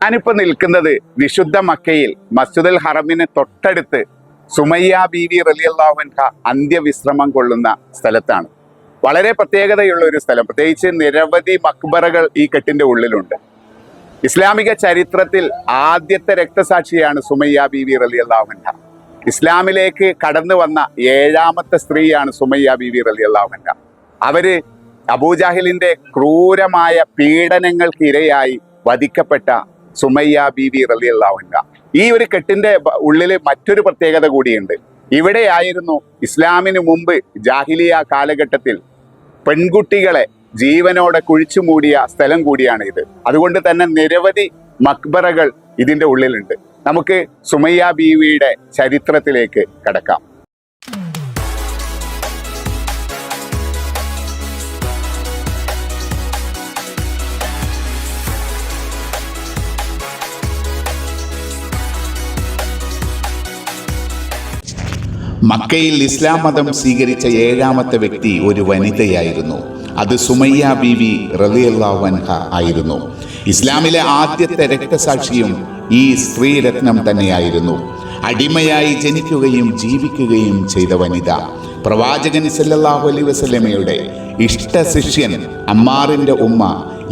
ഞാനിപ്പോ നിൽക്കുന്നത് വിശുദ്ധ മക്കയിൽ മസ്ജിദുൽ ഹറമിന് തൊട്ടടുത്ത് സുമയ്യ ബീവി റലിയല്ലാഹുൻഹ അന്ത്യവിശ്രമം കൊള്ളുന്ന സ്ഥലത്താണ്. വളരെ പ്രത്യേകതയുള്ള ഒരു സ്ഥലം. പ്രത്യേകിച്ച് നിരവധി മക്ബറകൾ ഈ കെട്ടിന്റെ ഉള്ളിലുണ്ട്. ഇസ്ലാമിക ചരിത്രത്തിൽ ആദ്യത്തെ രക്തസാക്ഷിയാണ് സുമയ്യ ബീവി റലിയല്ലാഹുൻഹ ഇസ്ലാമിലേക്ക് കടന്നു വന്ന ഏഴാമത്തെ സ്ത്രീയാണ് സുമയ്യ ബീവി റലിയല്ലാഹുൻഹ അവർ അബൂജാഹിലിന്റെ ക്രൂരമായ പീഡനങ്ങൾക്ക് ഇരയായി വധിക്കപ്പെട്ട സുമയ്യ ബീവി റലിയല്ലാഹുൻഹ ഈ ഒരു കെട്ടിന്റെ ഉള്ളിൽ മറ്റൊരു പ്രത്യേകത കൂടിയുണ്ട്. ഇവിടെയായിരുന്നു ഇസ്ലാമിന് മുമ്പ് ജാഹിലിയ കാലഘട്ടത്തിൽ പെൺകുട്ടികളെ ജീവനോടെ കുഴിച്ചു മൂടിയ സ്ഥലം കൂടിയാണ് ഇത്. അതുകൊണ്ട് തന്നെ നിരവധി മക്ബറകൾ ഇതിന്റെ ഉള്ളിലുണ്ട്. നമുക്ക് സുമയ്യ ബീവിയുടെ ചരിത്രത്തിലേക്ക് കടക്കാം. മക്കയിൽ ഇസ്ലാം മതം സ്വീകരിച്ച ഏഴാമത്തെ വ്യക്തി ഒരു വനിതയായിരുന്നു. അത് സുമയ്യ ബീവി റലിയല്ലാവൻഹ ആയിരുന്നു. ഇസ്ലാമിലെ ആദ്യത്തെ രക്തസാക്ഷിയും ഈ സ്ത്രീരത്നം തന്നെയായിരുന്നു. അടിമയായി ജനിക്കുകയും ജീവിക്കുകയും ചെയ്ത വനിത. പ്രവാചകൻ സല്ലല്ലാഹു അലൈഹി വസല്ലമയുടെ ഇഷ്ട ശിഷ്യൻ അമ്മാറിന്റെ ഉമ്മ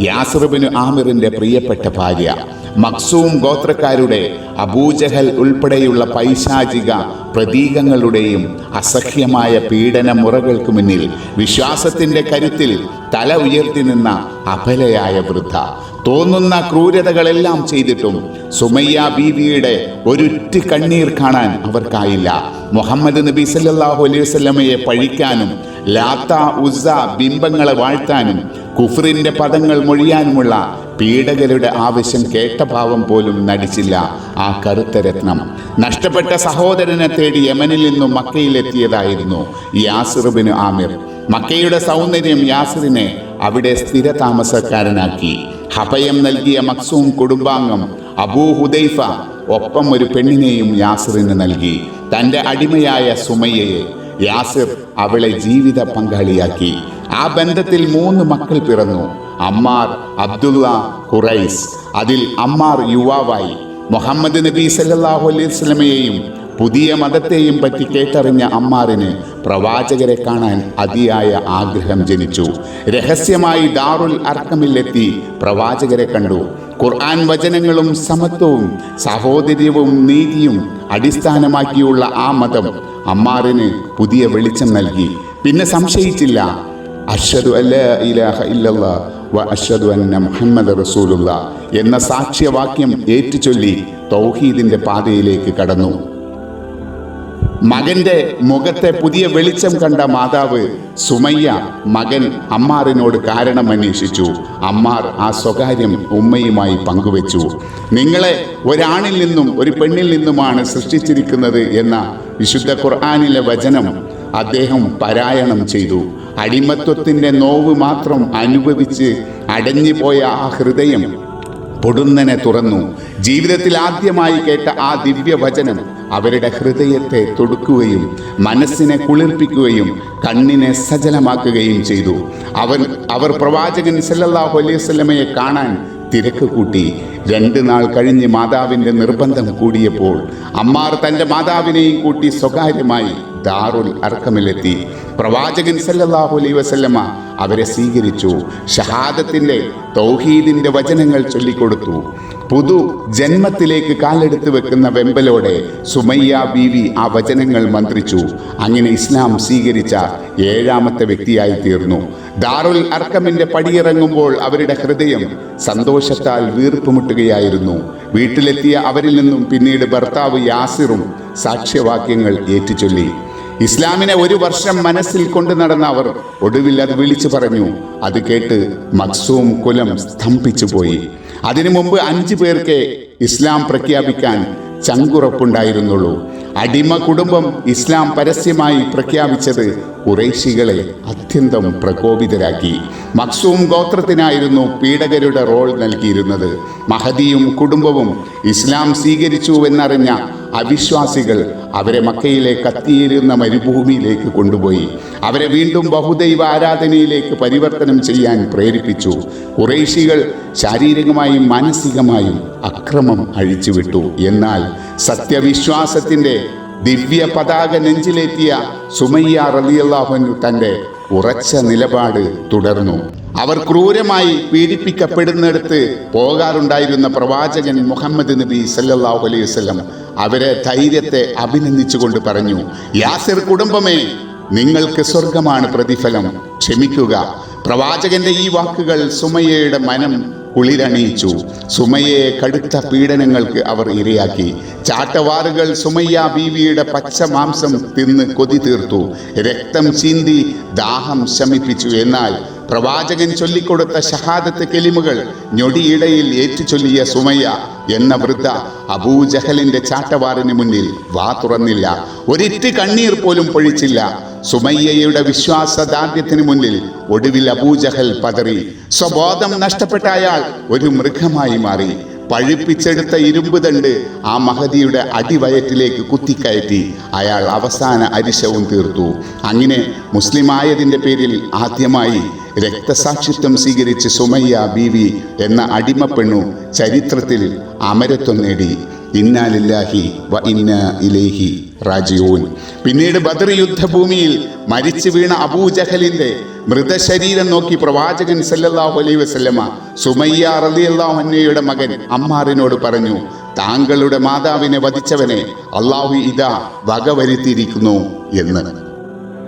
യാസ്രബിന് ആമിറിന്റെ പ്രിയപ്പെട്ട ഭാര്യ. മക്സൂം ഗോത്രക്കാരുടെ അബൂജഹൽ ഉൾപ്പെടെയുള്ള പൈശാചിക പ്രതീകങ്ങളുടെയും അസഹ്യമായ പീഡന മുറകൾക്ക് മുന്നിൽ വിശ്വാസത്തിന്റെ കരുത്തിൽ തല ഉയർത്തി നിന്ന അപലയായ വൃദ്ധ. തോന്നുന്ന ക്രൂരതകളെല്ലാം ചെയ്തിട്ടും സുമയ്യ ബീവിയുടെ ഒരുറ്റ് കണ്ണീർ കാണാൻ അവർക്കായില്ല. മുഹമ്മദ് നബി സല്ലാഹു അലൈഹി വസല്ലമയെ പഴിക്കാനും ലാത്ത ഉസ ബിംബങ്ങളെ വാഴ്ത്താനും കുഫറിന്റെ പദങ്ങൾ മൊഴിയാനുമുള്ള പീഡകരുടെ ആവശ്യം കേട്ട ഭാവം പോലും നടിച്ചില്ല. ആ കറുത്ത രത്നം. നഷ്ടപ്പെട്ട സഹോദരനെ തേടി യമനിൽ നിന്നും മക്കയിലെത്തിയതായിരുന്നു യാസിറുബിന് ആമിർ. മക്കയുടെ സൗന്ദര്യം യാസിറിനെ അവിടെ സ്ഥിര താമസക്കാരനാക്കി ഹപയം നൽകിയ മക്സൂം കുടുംബാംഗം അബൂ ഹുദൈഫ ഒപ്പം ഒരു പെണ്ണിനെയും യാസിറിന് നൽകി. തന്റെ അടിമയായ സുമയ്യയെ യാസിർ അവളെ ജീവിത പങ്കാളിയാക്കി. ആ ബന്ധത്തിൽ മൂന്ന് മക്കൾ പിറന്നു. അമ്മാർ അബ്ദുള്ള ഖുറൈസ്. അതിൽ അമ്മാർ യുവാവായി. മുഹമ്മദ് നബി സല്ലാഹു അലൈഹി വസല്ലമയെയും പുതിയ മതത്തെയും പറ്റി കേട്ടറിഞ്ഞ അമ്മാറിന് പ്രവാചകരെ കാണാൻ അതിയായ ആഗ്രഹം ജനിച്ചു. രഹസ്യമായി ദാറുൽ അർക്കമിലെത്തി പ്രവാചകരെ കണ്ടു. ഖുർആൻ വചനങ്ങളും സമത്വവും സഹോദര്യവും നീതിയും അടിസ്ഥാനമാക്കിയുള്ള ആ മതം അമ്മാറിന് പുതിയ വെളിച്ചം നൽകി. പിന്നെ സംശയിച്ചില്ല. അഷ്ഹദു അല്ല ഇലാഹ ഇല്ലല്ലാ മുഹമ്മദ് റസൂലുള്ള എന്ന സാക്ഷ്യവാക്യം ഏറ്റുചൊല്ലി തൗഹീദിന്റെ പാതയിലേക്ക് കടന്നു. മകന്റെ മുഖത്തെ പുതിയ വെളിച്ചം കണ്ട മാതാവ് സുമയ്യ മകൻ അമ്മാറിനോട് കാരണം അന്വേഷിച്ചു അമ്മാർ ആ സ്വകാര്യം ഉമ്മയുമായി പങ്കുവച്ചു. നിങ്ങളെ ഒരാണിൽ നിന്നും ഒരു പെണ്ണിൽ നിന്നുമാണ് സൃഷ്ടിച്ചിരിക്കുന്നത് എന്ന വിശുദ്ധ ഖുർആാനിലെ വചനം അദ്ദേഹം പാരായണം ചെയ്തു. അടിമത്വത്തിന്റെ നോവ് മാത്രം അനുഭവിച്ച് അടഞ്ഞുപോയ ആ ഹൃദയം പൊടുന്നനെ തുറന്നു. ജീവിതത്തിൽ ആദ്യമായി കേട്ട ആ ദിവ്യവചനം അവരുടെ ഹൃദയത്തെ തൊടുക്കുകയും മനസ്സിനെ കുളിർപ്പിക്കുകയും കണ്ണിനെ സജലമാക്കുകയും ചെയ്തു. അവൻ അവർ പ്രവാചകൻ സല്ലല്ലാഹു അലൈഹി വസല്ലമയെ കാണാൻ തിരക്ക് കൂട്ടി. രണ്ട് നാൾ കഴിഞ്ഞ് മാതാവിന്റെ നിർബന്ധം കൂടിയപ്പോൾ അമ്മാർ തന്റെ മാതാവിനെയും കൂട്ടി സ്വകാര്യമായി ദാറുൽ അർക്കമിലെത്തി. പ്രവാചകൻ സല്ലല്ലാഹു അലൈ വസല്ലമ അവരെ സ്വീകരിച്ചു. ഷഹാദത്തിന്റെ തൗഹീദിന്റെ വചനങ്ങൾ ചൊല്ലിക്കൊടുത്തു. പുതു ജന്മത്തിലേക്ക് കാലെടുത്ത് വെക്കുന്ന വെമ്പലോടെ സുമയ്യ ബീവി ആ വചനങ്ങൾ മന്ത്രിച്ചു. അങ്ങനെ ഇസ്ലാം സ്വീകരിച്ച ഏഴാമത്തെ വ്യക്തിയായി തീർന്നു. ദാറുൽ അർക്കമിന്റെ പടിയിറങ്ങുമ്പോൾ അവരുടെ ഹൃദയം സന്തോഷത്താൽ വീർപ്പുമുട്ടുകയായിരുന്നു വീട്ടിലെത്തിയ അവരിൽ നിന്നും പിന്നീട് ഭർത്താവ് യാസിറും സാക്ഷ്യവാക്യങ്ങൾ ഏറ്റുചൊല്ലി. ഇസ്ലാമിനെ ഒരു വർഷം മനസ്സിൽ കൊണ്ടു നടന്ന അവർ ഒടുവിൽ അത് വിളിച്ചു പറഞ്ഞു. അത് കേട്ട് മക്സൂം കുലം സ്തംഭിച്ചു പോയി അതിനു മുമ്പ് അഞ്ചു പേർക്ക് ഇസ്ലാം പ്രഖ്യാപിക്കാൻ ചങ്കുറപ്പുണ്ടായിരുന്നുള്ളൂ. അടിമ കുടുംബം ഇസ്ലാം പരസ്യമായി പ്രഖ്യാപിച്ചത് കുറേശികളെ അത്യന്തം പ്രകോപിതരാക്കി. മക്സൂം ഗോത്രത്തിനായിരുന്നു പീഡകരുടെ റോൾ നൽകിയിരുന്നത്. മഹദിയും കുടുംബവും ഇസ്ലാം സ്വീകരിച്ചുവെന്നറിഞ്ഞ അവിശ്വാസികൾ അവരെ മക്കയിലെ കത്തിയിരുന്ന മരുഭൂമിയിലേക്ക് കൊണ്ടുപോയി. അവരെ വീണ്ടും ബഹുദൈവ ആരാധനയിലേക്ക് പരിവർത്തനം ചെയ്യാൻ പ്രേരിപ്പിച്ചു. കുറേശികൾ ശാരീരികമായും മാനസികമായും അക്രമം അഴിച്ചുവിട്ടു. എന്നാൽ സത്യവിശ്വാസത്തിന്റെ ദിവ്യ പതാക നെഞ്ചിലേറ്റിയ സുമയ്യ റലിയല്ലാഹുനു തന്റെ ഉറച്ച നിലപാട് തുടർന്നു. അവർ ക്രൂരമായി പീഡിപ്പിക്കപ്പെടുന്നിടത്ത് പോകാറുണ്ടായിരുന്ന പ്രവാചകൻ മുഹമ്മദ് നബി സല്ലാഹു അലൈഹി വസ്ലം അവരെ ധൈര്യത്തെ അഭിനന്ദിച്ചുകൊണ്ട് പറഞ്ഞു യാസിർ കുടുംബമേ നിങ്ങൾക്ക് സ്വർഗമാണ് പ്രതിഫലം. ക്ഷമിക്കുക. പ്രവാചകന്റെ ഈ വാക്കുകൾ സുമയ്യയുടെ മനം കുളിരണിയിച്ചു. സുമയ്യയെ കടുത്ത പീഡനങ്ങൾക്ക് അവർ ഇരയാക്കി. ചാട്ടവാറുകൾ സുമയ്യ ബീവിയുടെ പച്ച മാംസം തിന്ന് കൊതി തീർത്തു രക്തം ചീന്തി ദാഹം ശമിപ്പിച്ചു. എന്നാൽ പ്രവാചകൻ ചൊല്ലിക്കൊടുത്ത ഷഹാദത്ത് കെലിമുകൾ ഞൊടിയിടയിൽ ഏറ്റുചൊല്ലിയ സുമയ്യ എന്ന വൃദ്ധ അബൂജഹലിന്റെ ചാട്ടവാറിന് മുന്നിൽ വാ തുറന്നില്ല. ഒരിറ്റ് കണ്ണീർ പോലും പൊഴിച്ചില്ല. സുമയ്യയുടെ വിശ്വാസദാർഢ്യത്തിന് മുന്നിൽ ഒടുവിൽ അബൂജഹൽ പതറി. സ്വബോധം നഷ്ടപ്പെട്ട അയാൾ ഒരു മൃഗമായി മാറി. പഴുപ്പിച്ചെടുത്ത ഇരുമ്പ് തണ്ട് ആ മഹതിയുടെ അടിവയറ്റിലേക്ക് കുത്തിക്കയറ്റി. അയാൾ അവസാന അരിശവും തീർത്തു. അങ്ങനെ മുസ്ലിമായതിന്റെ പേരിൽ ആദ്യമായി രക്തസാക്ഷിത്വം സ്വീകരിച്ച് സുമയ്യ ബീവി എന്ന അടിമപ്പെണ്ണു ചരിത്രത്തിൽ അമരത്വം നേടി. ഇന്നാലില്ലാഹി വ ഇന്ന ഇലേഹി റാജിഊൻ. പിന്നീട് ബദർ യുദ്ധഭൂമിയിൽ മരിച്ചു വീണ അബൂജഹലിന്റെ മൃതശരീരം നോക്കി പ്രവാചകൻ സല്ലല്ലാഹു അലൈഹി വസല്ലമ സുമയ്യ റളിയല്ലാഹു അൻഹയുടെ മകൻ അമ്മാറിനോട് പറഞ്ഞു താങ്കളുടെ മാതാവിനെ വധിച്ചവനെ അള്ളാഹു ഇതാ വകവരുത്തിയിരിക്കുന്നു എന്ന്.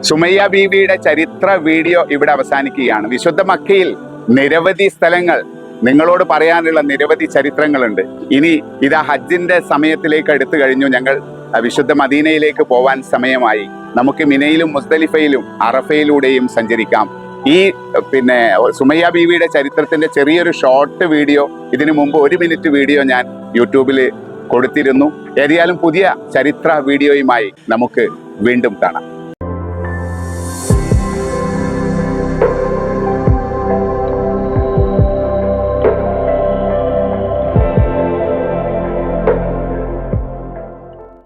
സുമയ്യ ബീവിയുടെ ചരിത്ര വീഡിയോ ഇവിടെ അവസാനിക്കുകയാണ്. വിശുദ്ധ മക്കയിൽ നിരവധി സ്ഥലങ്ങൾ നിങ്ങളോട് പറയാനുള്ള നിരവധി ചരിത്രങ്ങളുണ്ട്. ഇനി ഇതാ ഹജ്ജിന്റെ സമയത്തിലേക്ക് എടുത്തു കഴിഞ്ഞു. ഞങ്ങൾ വിശുദ്ധ മദീനയിലേക്ക് പോവാൻ സമയമായി. നമുക്ക് മിനയിലും മുസ്തലിഫയിലും അറഫയിലൂടെയും സഞ്ചരിക്കാം. ഈ പിന്നെ സുമയ്യ ബീവിയുടെ ചരിത്രത്തിന്റെ ചെറിയൊരു ഷോർട്ട് വീഡിയോ ഇതിനു മുമ്പ് ഒരു മിനിറ്റ് വീഡിയോ ഞാൻ യൂട്യൂബിൽ കൊടുത്തിരുന്നു. ഏതായാലും പുതിയ ചരിത്ര വീഡിയോയുമായി നമുക്ക് വീണ്ടും കാണാം.